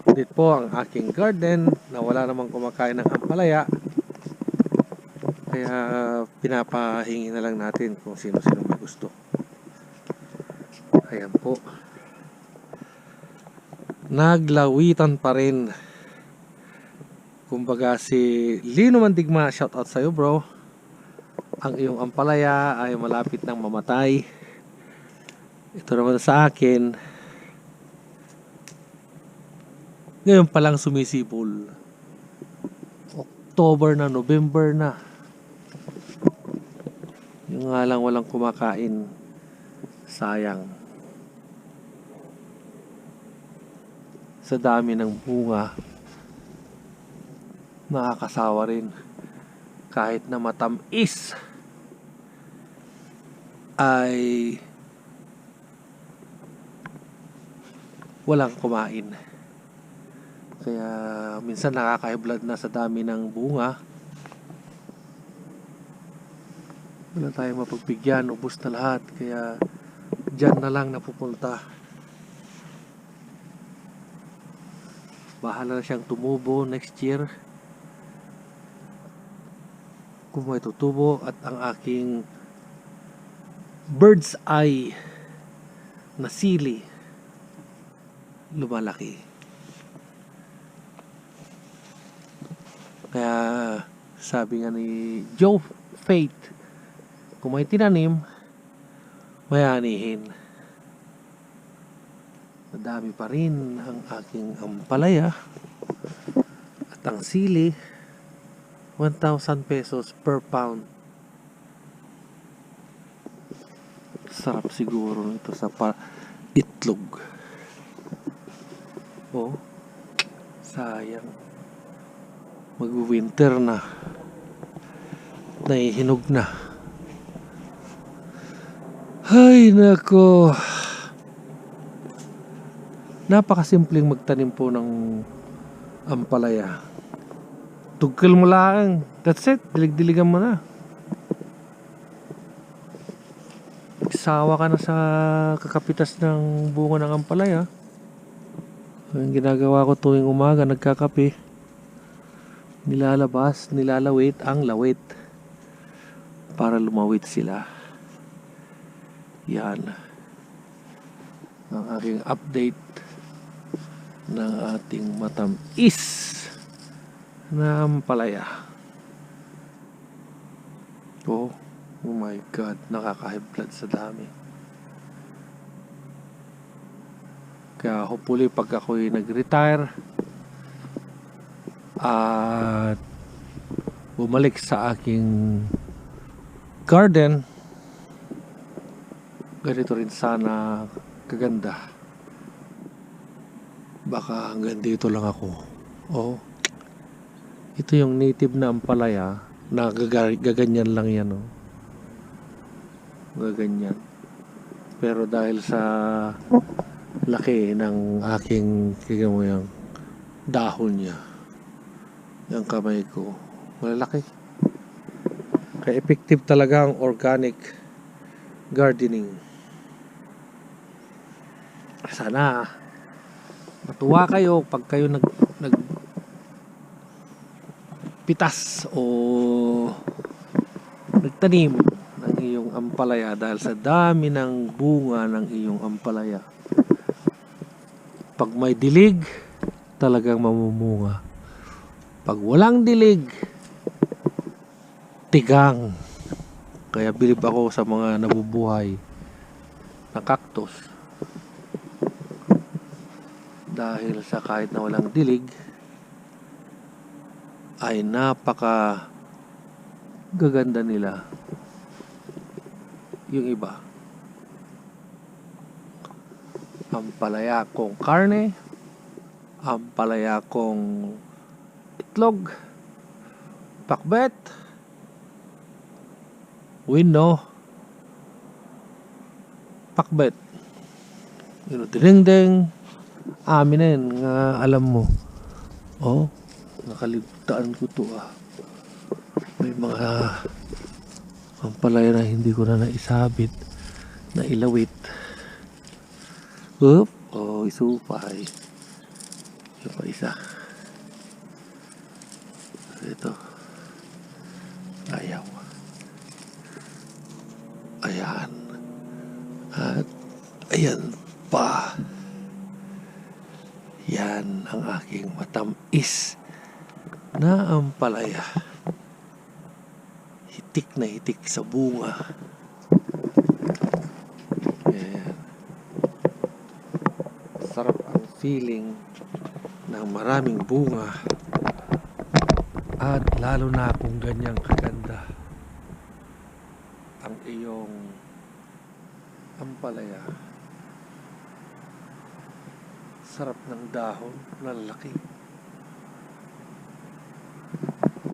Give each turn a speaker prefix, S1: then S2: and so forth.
S1: update po ang aking garden na wala namang kumakain ng ampalaya. Kaya pinapahingi na lang natin kung sino-sino may gusto. Ayan po. Naglawitan pa rin. Kumbaga si Lino Mandigma, shout out sa'yo bro. Ang iyong ampalaya ay malapit nang mamatay. Ito naman sa akin, ngayon pa lang sumisipol. October na, November na. Yung nga lang walang kumakain. Sayang. Sa dami ng bunga, nakakasawa rin. Kahit na matamis ay walang kumain. Kaya minsan nakaka-blood na sa dami ng bunga. Wala tayong mapagbigyan, ubos na lahat. Kaya dyan na lang napupunta. Bahala na siyang tumubo next year. Kung may tutubo at ang aking bird's eye na sili lumalaki. Kaya sabi nga ni Joe Faith, kung may tinanim, may anihin. Madami pa rin ang aking ampalaya at ang sili 1,000 pesos per pound. Sarap siguro nito sa pa itlog. Oh, sayang. Mag-winter na. Nahihinog na. Ay, nako. Napakasimpleng magtanim po ng ampalaya. Tugkal mo lang. That's it. Dilig-diligan mo na. Sawa ka na sa kakapitas ng bunga ng ampalaya. Ang ginagawa ko tuwing umaga, nagkakape. Nilalabas, nilalawit ang lawit. Para lumawit sila. Yan. Ang aking update ng ating matamis na ampalaya. Oh, oh my God, nakaka-high sa dami. Kaya hopefully pag ako'y nag-retire at bumalik sa aking garden, ganito rin sana kaganda. Baka hanggang dito lang ako. Oh. Ito yung native na ampalaya na gaga- gaganyan lang yan oh. Gaganyan. Pero dahil sa laki ng aking tignan mo yung dahon niya. Yung kamay ko. Malalaki. Kaya effective talaga ang organic gardening. Sana matuwa kayo pag kayo nag nag pitas o nagtanim ng iyong ampalaya dahil sa dami ng bunga ng iyong ampalaya. Pag may dilig, talagang mamumunga. Pag walang dilig, tigang. Kaya bilib ako sa mga nabubuhay na cactus. Dahil sa kahit na walang dilig, ay napaka gaganda nila. Yung iba. Ampalaya kong karne, ampalaya kong itlog, pakbet, window, pakbet. Yun, ding amin yun, nga alam mo. Oh, nakaligtaan ko to ah. May mga ampalaya na hindi ko na naisabit, na ilawit. Oop, oh, isupay. Yung pa isa. Ito. Ayaw. Ayan. At ayan pa. Yan ang aking matamis na ampalaya. Hitik na hitik sa bunga. Ayan. Sarap ang feeling ng maraming bunga at lalo na kung ganyang kaganda ang iyong ampalaya. Sarap ng dahon lalaki.